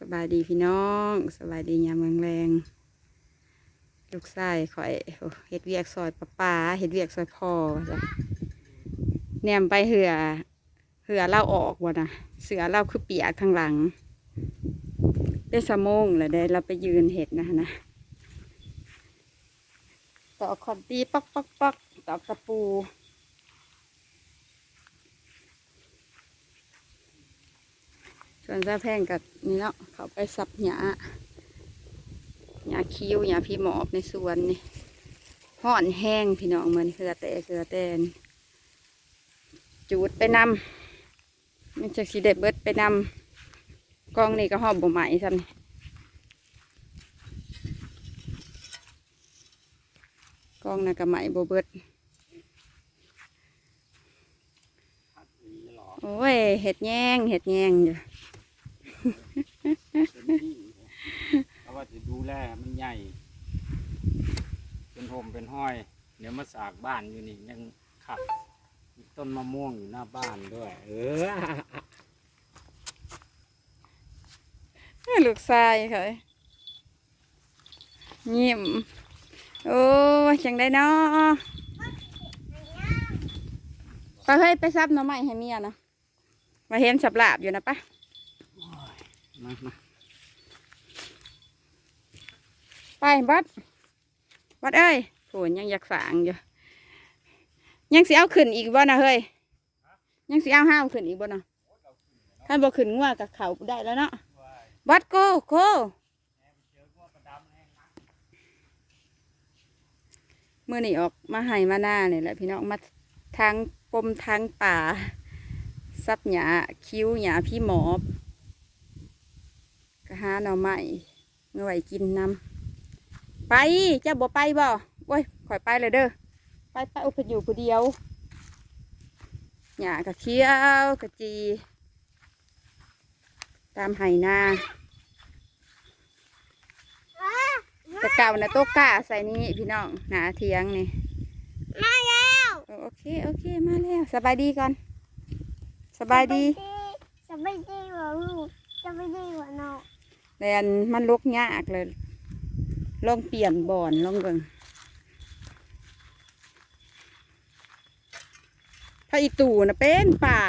สบายดีพี่น้อง สบายดียามเมืองแรง ลูกชายข่อยเฮ็ดเวียกซอยป้าป้าเฮ็ดเวียกซอยพ่อจ้ะแนมไปเหือเหือเล่าออกวะนะเสือเล่าคือเปียกข้างหลัง ได้สมงแล้วได้เราไปยืนเห็ดนะนะต่อกคอนตีป๊อกป๊อกป๊อกตอกตะปู ส่วนซาแพงกับนี่เนาะเขาไปสับหญ้าหญ้าคิ้วหญ้าพี่หมอบในสวนนี่ห่อนแห้งพี่น้องเหมือนเสือแต่เสือแตนจูดไปนำมันจะสีเด็ดเบิดไปนำกล้องนี่ก็หอบบ่ไหมซ้ำนี่กล้องน่ะก็ไหมบ่เบิดโอ้ยเห็ดแย่งเห็ดแย่งอยู่ เพราะว่าจะดูแลมันใหญ่ เป็นโฮมเป็นห้อย เดี๋ยวมาสากบ้านอยู่นี่ยังขับมีต้นมะม่วงอยู่หน้าบ้านด้วย เออลูกชายค่ะยิ้มโอ้ยจังได้เนาะไปเฮ้ยไปซับหน่อไม้ให้เมียนะมาเห็นสับลาบอยู่นะปะมามา ไปบัดบัดเอ้ยโหยังอยากสางอยู่ยังสิเอาขึ้นอีกบ่นะเฮ้ยยังสิเอาห้าวขึ้นอีกบ่นะถ้านบ่ขึ้นงัวกับเขาได้แล้วเนาะบัดโกโกเมื่อนี่ออกมาให้มาหน้าเนี่ยแหละพี่น้องมาทางปมทางป่าซับหยาคิ้วหยาพี่หมอบก็หาหน่อไม้เมื่อไหวกินน้ำ ไปเจ้าบ่ไปบ่โอ้ยข่อยไปเลยเด้อไปไปอุปอยู่ผู้เดียวหยากะเคี้ยวกะจี ตามไหนาแต่เก่านะโต๊ะกล้าใส่นี่พี่น้องหนาเทียงนี่มาแล้วเออโอเคโอเคมาแล้วสบายดีก่อน สบายดีสบายดีกว่าลูกสบายดีกว่าน้องแลนมันลกยากเลย ลองเปลี่ยนบ่อนลองเบิ่งพระอีตู่นะเป็นป่า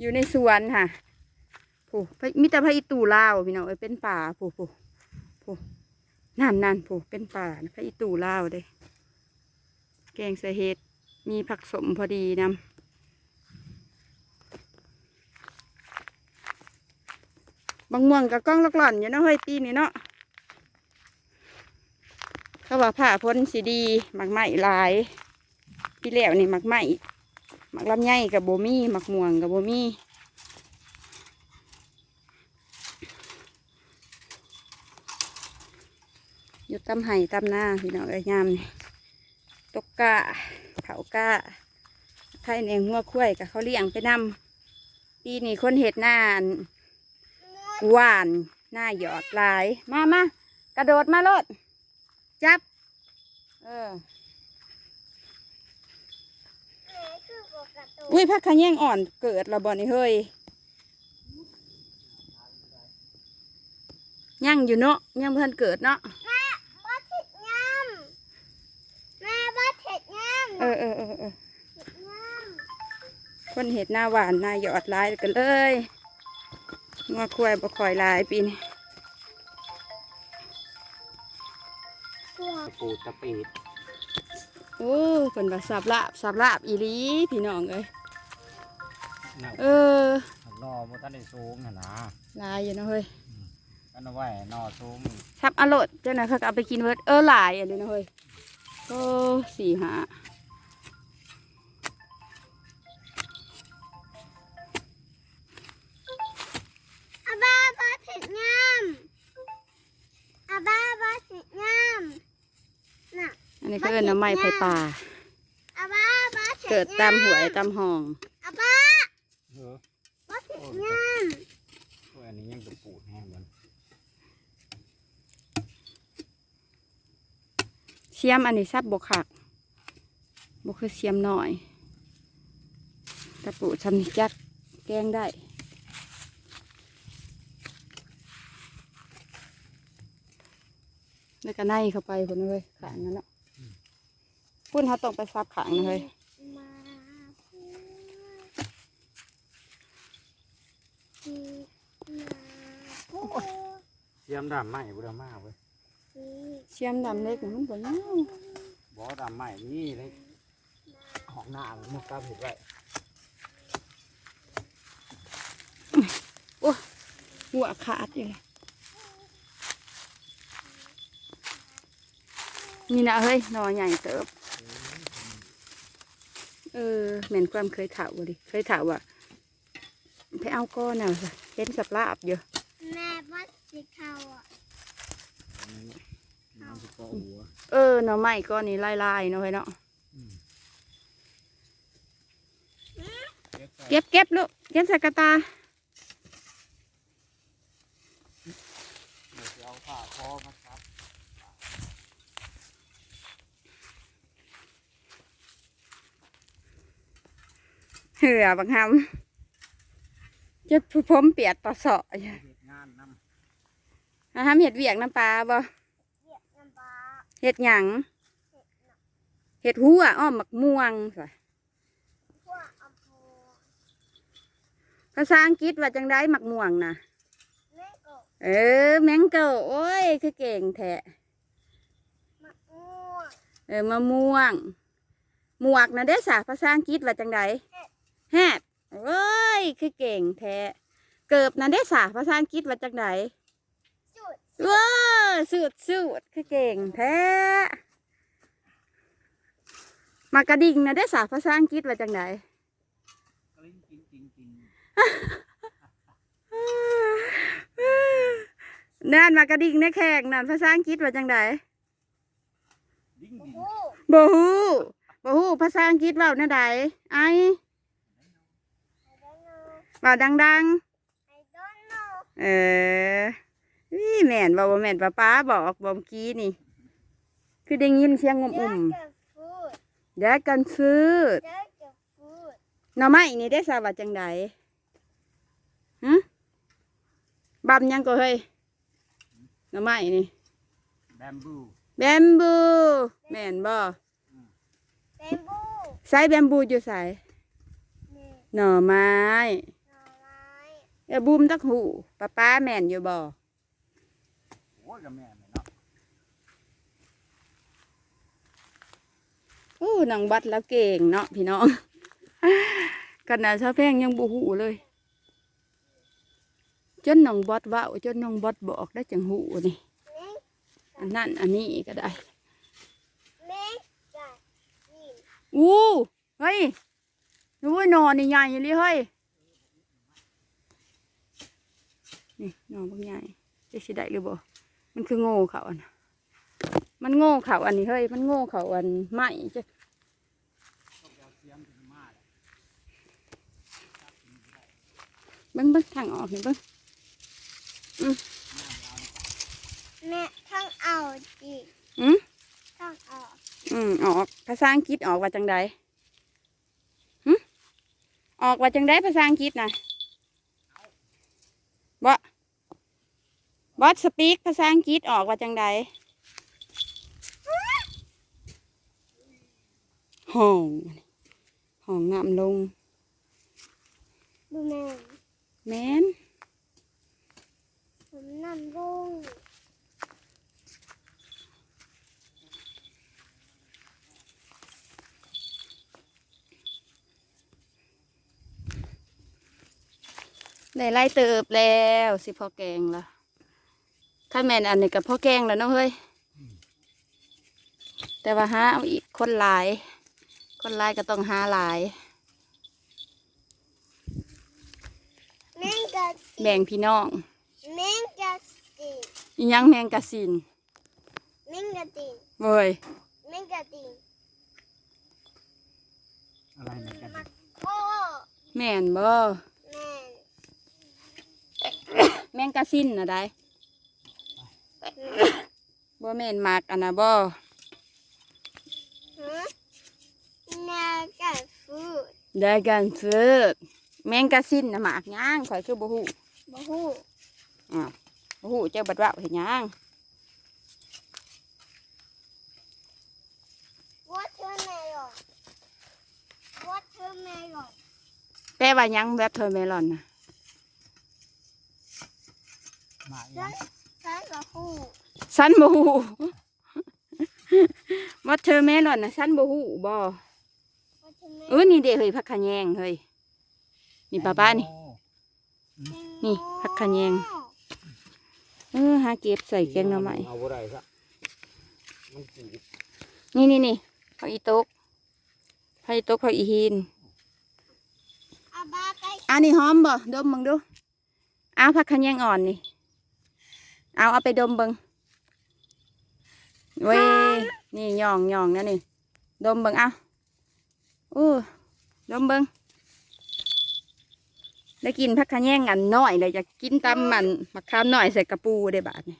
อยู่ในสวนค่ะผู้พระมิตรพระอีตู่ลาวพี่น้องเอ้ยเป็นป่าผู้ผู้ผู้นั่นนั่นผู้เป็นป่าพระอีตู่ลาวเด้แกงใส่เห็ดมีผักสมพอดีนำบางม่วงกับกล้องลักหล่อนอยู่เนาะเฮ้ยปีนี้เนาะ เขาว่าผ้าพ้นสีดีหมักไหมหลาย พี่แล้วนี่หมักไหมหมักลำไยกับโบมี่หมักม่วงกับโบมี่อยู่ตำไห่ตำหน้าพี่น้องเอ้ยามนี่ตกกะเขากะไข่เนียงหัวคุ้ยกับเขาเลี้ยงไปนำปีนี้คนเห็ดหน้านหวานหน้าหยอดลาย มา มากระโดดมาโลด จับ เออแม่คือปกติอุ้ยพักขะแยงอ่อนเกิดและบ่นี่เฮ้ยยังอยู่เนาะยังเพิ่นเกิดเนาะแม่บ้าเผ็ดยำแม่บ้าเผ็ดยำเออเออเออเออเผ็ดยคนเห็ดหน้าหวานหน้าหยอดลายกันเลยงัวควายบ่คอยลายปีนี้ ปูตะปีดโอ้เพิ่นว่าสับลาบสับลาบอีหลีพี่น้องเอ้ยน่ะเออ นอบ่ทันได้สูงหั่นนะลายอยู่เนาะเฮ้ยกันเอาไว้นอสูงซับอรดเจ้าหน่อยเขาก็เอาไปกินเวิร์ดเออหลายอันนี้นะเฮ้ยโอ้สี่หาอา นนี้ก็เอิ้น้ำไม้ไผ่ป่าเกิดตามหวยตามห้อง อาบ้าเออบ้าเสร็จยังโอ้ยอันนี้ยังกระปูดแห้งมันเสียมอันนี้ซับบกขักบกคือเสียมหน่อยกระปูดชำนี้จักแกงได้แล้วก็ไนเข้าไปคนเลยขายนั่นแหละ พุ่นเขาต้องไปซับขางเลยมาพูดมดเสียมดำไหม่บุดามาเว้ยเชียมดำเล็กนี่มันบ่ยาบ่ดำไหม่นี่เลยของหน้ามุกกาผิดไว้หัวขาดอยู่เลยนี่นะเฮ้ยนอใหญ่เติบ ออเหม็นความเคยถามว่ดิเคยถามว่าไปเอาก้อนน่ะเห็นสับลาบอยู่แม่วัดสิเขาอะน้ำสุกหัวเออหน่อไม้ก้อนนี้ลายๆเนาะเฮ้ยเนาะเก็บเก็บลูกเก็บใส่กระตาเอาผ้าคอมาครับ เหือบางคำจะผมเปียกต่อเสาะอยู่เฮ็ดงานนอาหามเห็ดเวียกน้ำปลาบ่เรียกน้ำปลาเห็ดหยังเห็ดหัวอ้อมมักม่วงสิพวกอำเภอภาษาอังกฤษว่าจังได้มักม่วงนะแม่กบเออ แมงเกิลโอ้ย คือเก่งแท้มะม่วงเออมะม่วง หมวกนะเด้อสาภาษาอังกฤษว่าจังได แฮดโอ้ย คือเก่งแท้ เกิบนะเด้อสาภาษาอังกฤษว่าจังไดจุดว้าสุดสุดคือเก่งแท้ มากระดิ่งนะเด้อสาภาษาอังกฤษว่าจังไดำกลิ้งกินกินกินนั่นมากระดิ่งในแขกนั่นภาษาอังกฤษว่าจังไดดิ้งโอ้ดิ้งโหบ่ฮู้บ่ฮู้ภาษาอังกฤษเว้าแนวใดไอ ว้าดัง I don't know ๆเออนี่แม่นบ่บ่แม่นป้าป้าบอกบ่เมื่อกี้นี่ คือได้ยินเสียงงุ่ม There's อุ่ม the food เดี๋ยวกันซื้อ There's the food หน่อไม้นี่ได้ทราบว่าจังไดฮะบำยังก็เฮ้ยหน่อไม้นี่แบมบูแบมบูแม่นบ่ bamboo ใส่แบมบูอยู่ใส่นี่หน่อไม้หน่อไม้ เออบูมตักหูป้าป้าแม่นอยู่บ่โอ้ยกับแม่เลยเนาะโอ้นางบัดแล้วเก่งเนาะพี่น้องขนาดชาวแพงยังบ่หูเลย จนน้องบอดเว้าจนน้องบอดบอกได้จังหูนี่แม่งอันนั้นอันนี้ก็ได้แม่งกัดกินอู้เฮ้ยนู้นนอนนี่ใหญ่เลยเฮ้ย นี่นอนบางใหญ่จะสิได้หรือบ่มันคือโง่เขาอันน่ะมันโง่เขาอันนี้เฮ้ยมันโง่เขาอันไม่จะต้องเอาเสียมถึงมาเลยเบิ้งเบิ้งทางออกนี่เบิ้งแม่ทั้งเอาจีอืมทั้งเอาอืมออก ภาษาอังกฤษออกว่าจังใดหึออกว่าจังใดภาษาอังกฤษนะบ่ บอสสปีกภาษาอังกฤษออกว่าจังใดห้องห้องน้ำลงดูแม่แม่นผมนำลงได้ไล่เติบแล้ว สิพ่อแกงละ ถ้าแม่นอันนี้กับพ่อแกงแล้วเนาะเฮ้ย แต่ว่าหาเอาอีกคนหลาย คนหลายก็ต้องหาหลาย แม่งกัดแบ่งพี่น้องแม่งกัดตีอีหยังแมงกะสินแม่งกัดตีเว้ยแม่งกัดตีอะไรเหมือนกันมักโอ้แม่นบ่แม่นแมงกะสินนะได้ บ่แม่นมักอันนะบ่นาการฟูดได้กันฟูดแมงกะซินนะหมากย่างข่อยคือบ่ฮู้บ่ฮู้อ้าวบ่ฮู้เจ้าบัดว่าเห็นย่างวัดเธอเมลอนวัดเธอเมลแปลว่ายังแบบเทอร์เมลอนนะมา ฉันกับคู่สันบูฮูว่าเธอเมลอนนะสันบูฮูบ่ว่าฉันไม่เออนี่เด้เฮ้ยพักขะแยงเฮ้ยนี่ป้าป้านี่ นี่ผักขะแยง เออหาเก็บใส่แกงหน่อไม้เอาบ่ได้ซะมันจีบนี่นี่นี่ผักอีตกผักอีตกผักอีหินอาบาไก่อันนี้หอมบ่ดมมึงดูเอาผักขะแยงอ่อนนี่ เอาเอาไปดมเบิงเว้ยนี่ยองยองนะนี่ดมเบิงเอาอู้ดมเบิงได้กินพักขะแยงอันน้อยเลยจะกินตำมันมะขามน้อยใส่กระปูได้บาทนี่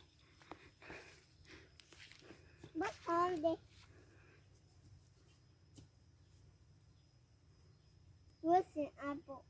บักออมเด็กวัวสิอาบุ